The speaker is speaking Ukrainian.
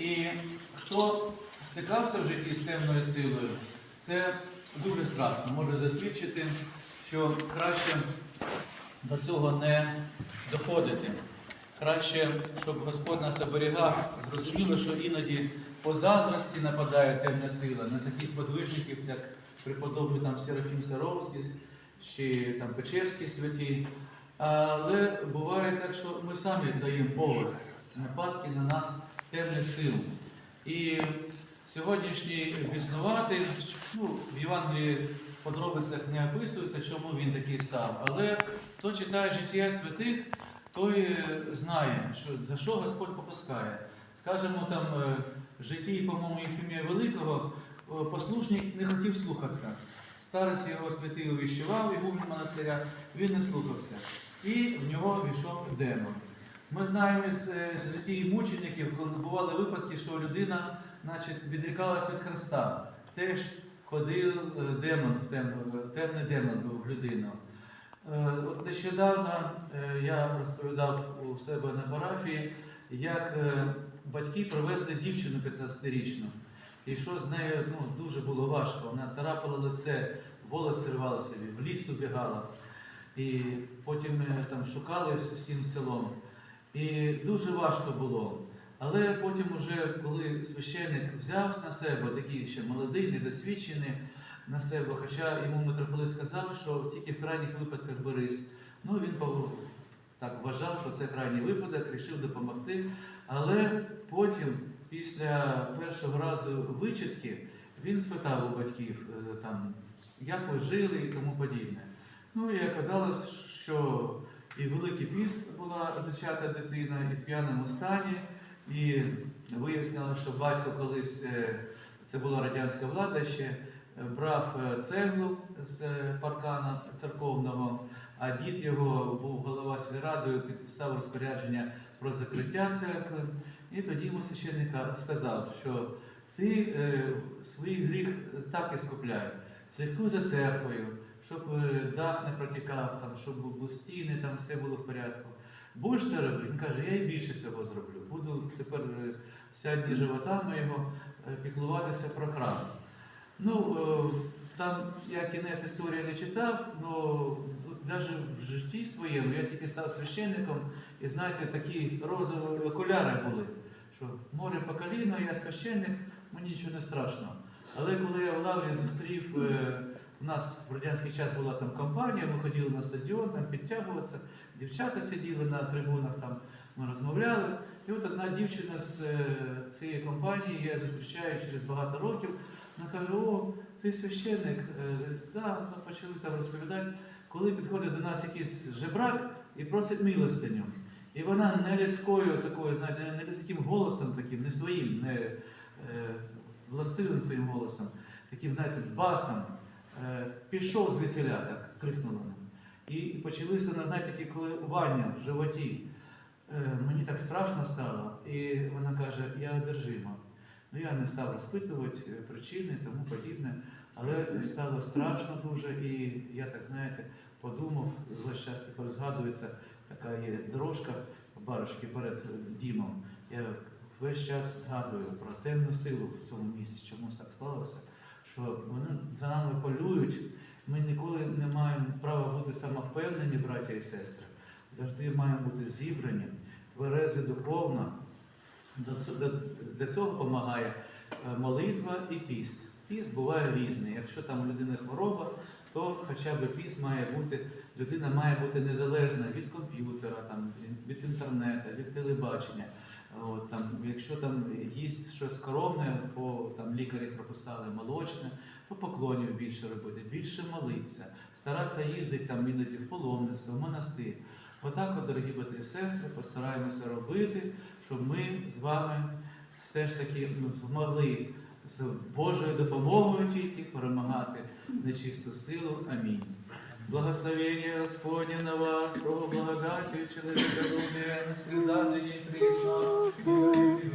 І хто стикався в житті з темною силою, це дуже страшно. Може засвідчити, що краще до цього не доходити. Краще, щоб Господь нас оберігав. Зрозуміло, що іноді по заздрості нападає темна сила на таких подвижників, як преподобний там Серафім Саровський чи там Печерські святі. Але буває так, що ми самі даємо повод нападки на нас темних сил. І сьогоднішній біснуватий, ну, в Євангелії в подробицях не описується, чому він такий став. Але хто читає життя святих, той знає, що, за що Господь попускає. Скажемо, там е, в житті, по-моєму, Єфімія Великого е, послушник не хотів слухатися. Старець його святий увіщував його в монастиря, він не слухався. І в нього війшов демон. Ми знаємо з, е, з житті мучеників, коли бували випадки, що людина значить, відрікалась від Христа. Теж ходив е, демон в темну, темний демон був в людину. Е, От нещодавно е, я розповідав у себе на парафії, як е, батьки привезли дівчину 15-річну. І що з нею ну, дуже було важко. Вона царапала лице, волосся рвало собі, в ліс убігала. І потім е, там шукали всім селом. І дуже важко було. Але потім, уже, коли священник взяв на себе, такий ще молодий, недосвідчений на себе, хоча йому митрополит сказав, що тільки в крайніх випадках берись. Ну він так вважав, що це крайній випадок, вирішив допомогти. Але потім, після першого разу вичитки, він спитав у батьків, е, там, як ви жили і тому подібне. Ну і оказалось, що і Великий піст була зачата дитина, і в п'яному стані, і вияснило, що батько колись, е, це була радянська влада ще, е, брав е, цеглу з паркана церковного, а дід його був голова сільрадою, підписав розпорядження про закриття церкви. І тоді йому священник сказав, що ти свій гріх так і скупляй. Слідкуй за церквою, щоб е, дах не протікав, там, щоб стіни, там все було в порядку. Будеш це робити? Він каже, я і більше цього зроблю. Буду тепер е, вся дні живота моєго е, піклуватися про храм. Ну, е, там я кінець історії не читав, але навіть в житті своєму я тільки став священником, і знаєте, такі розові окуляри були, що море по коліно, я священник, мені нічого не страшно. Але коли я в Лаврі зустрів, е, у нас в радянський час була там компанія, ми ходили на стадіон, там підтягуватися, дівчата сиділи на трибунах, там ми розмовляли. І от одна дівчина з е, цієї компанії, я зустрічаю через багато років, вона каже, о, ти священник. Е, Да, почали там розповідати, коли підходить до нас якийсь жебрак і просить милостиню. І вона не людською такою, знаєте, не людським голосом таким, не своїм, не е, властивим своїм голосом, таким, знаєте, басом, пішов звідсіля, так крикнула вона. І почалися, ну, знаєте, такі коливання в животі. Е, мені так страшно стало, і вона каже, я одержима. Ну, я не став розпитувати е, причини тому подібне, але стало страшно дуже, і я так знаєте, подумав, весь час тепер згадується, така є дорожка баришки перед е, дімом. Я весь час згадую про темну силу в цьому місці, чомусь так склалося, що вони за нами полюють. Ми ніколи не маємо права бути самовпевнені, браття і сестри. Завжди маємо бути зібрані, тверези духовно. Для цього допомагає е, молитва і піст. Піст буває різний. Якщо там у людини хвороба, то хоча б піст має бути, людина має бути незалежна від комп'ютера, від інтернету, від телебачення. От, там, якщо там їсть щось скоромне, по там, лікарі прописали молочне, то поклонів більше робити, більше молитися, старатися їздити там іноді в паломництво, в монастир. Отак, от, дорогі брати і сестри, постараємося робити, щоб ми з вами все ж таки ну, змогли з Божою допомогою тільки перемагати нечисту силу. Амінь. Благословение Господне на вас, того благодати, человека думе, среда и Христа, и